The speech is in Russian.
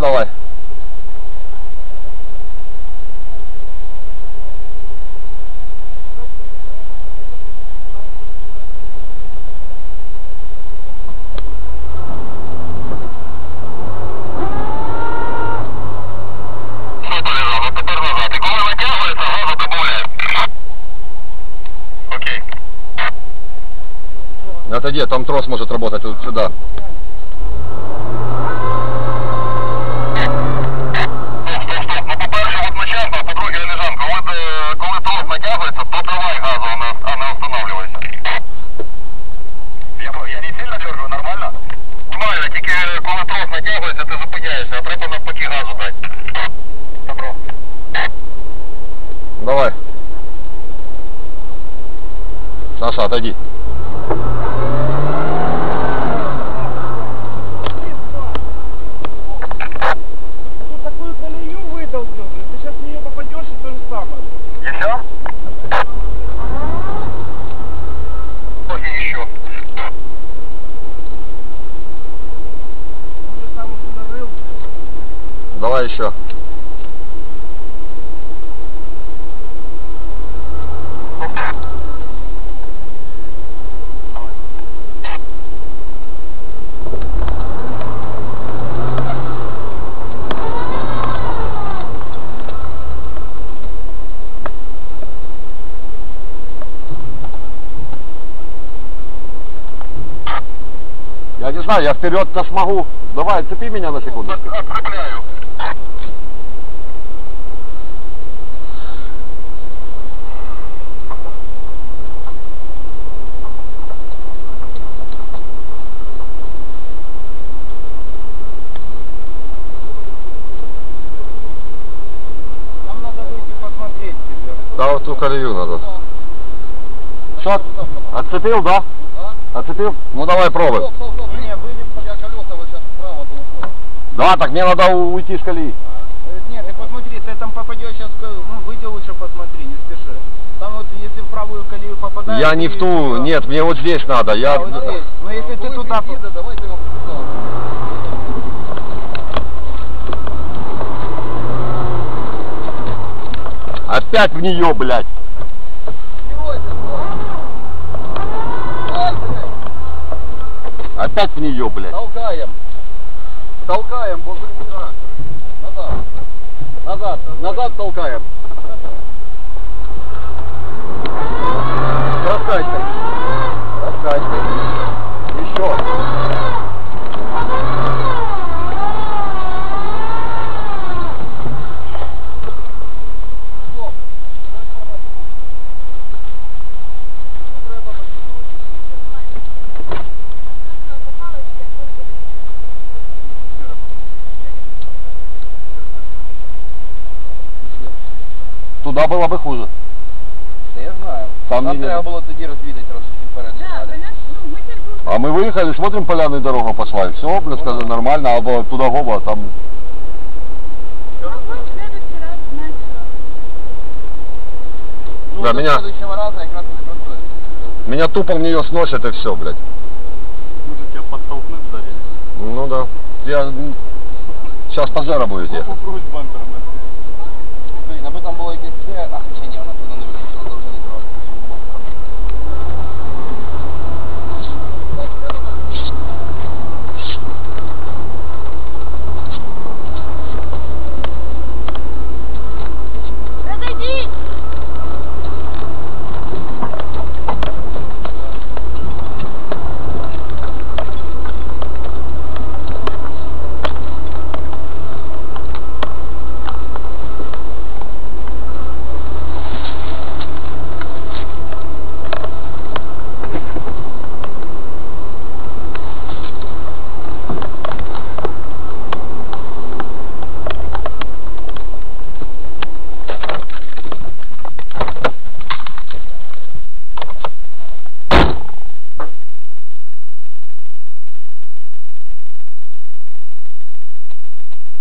додаємо. Окей. Отойди, там трос может работать вот сюда. Стоп, стоп, стоп. Ну, по-перше, одночасно, а по-друге, Лежан, коли, ти- коли трос натягується, то давай газу, а не, а не останавливайся. Я, я не сильно держу, нормально? Нормально, тільки коли трос натягується, ти зупиняєшся, а треба навпаки газу дати. Добро. Давай. Саша, отойди. Не знаю, я вперед-то смогу. Давай, цепи меня на секундочку. Отцепляю. Нам надо выйти посмотреть тебе. Да, вот ту колею надо. Что? Отцепил, да? Отцепил? Ну давай пробуй. Не, выйдем, Я колеса вот сейчас вправо до упора. Да, так мне надо уйти с колеи. Нет, ты посмотри, ты там попадешь сейчас, ну, выйди лучше посмотри, не спеши. Там вот, если в правую колею попадаешь... Я не ты в ту, всё. нет, мне вот здесь надо. Я... А, вот здесь. Но если ты туда... по- Да, давайте его. Опять в нее, блядь. Не бойся, стой. Стой, блядь. Опять в нее, блядь. Толкаем. Толкаем. Назад. Назад. Назад толкаем. Туда было бы хуже. Та я знаю. Там Нам не треба видно. було тоді розвідати трошечки вперед. Да, знали. понятно. Ну, мы теперь будем... А мы выехали, смотрим, поляную дорогу пошла. Все, блядь, сказали, нормально, або туда гоба, а там... Попробуем в следующий раз знать, что... Ну, Да, до меня- следующего раза якраз не працює. Меня тупо в нее сносит и все, блядь. Может, тебя подтолкнуть сзади? Ну да. Я... Сейчас пожара будет. Попробуй бампером 谢谢大家。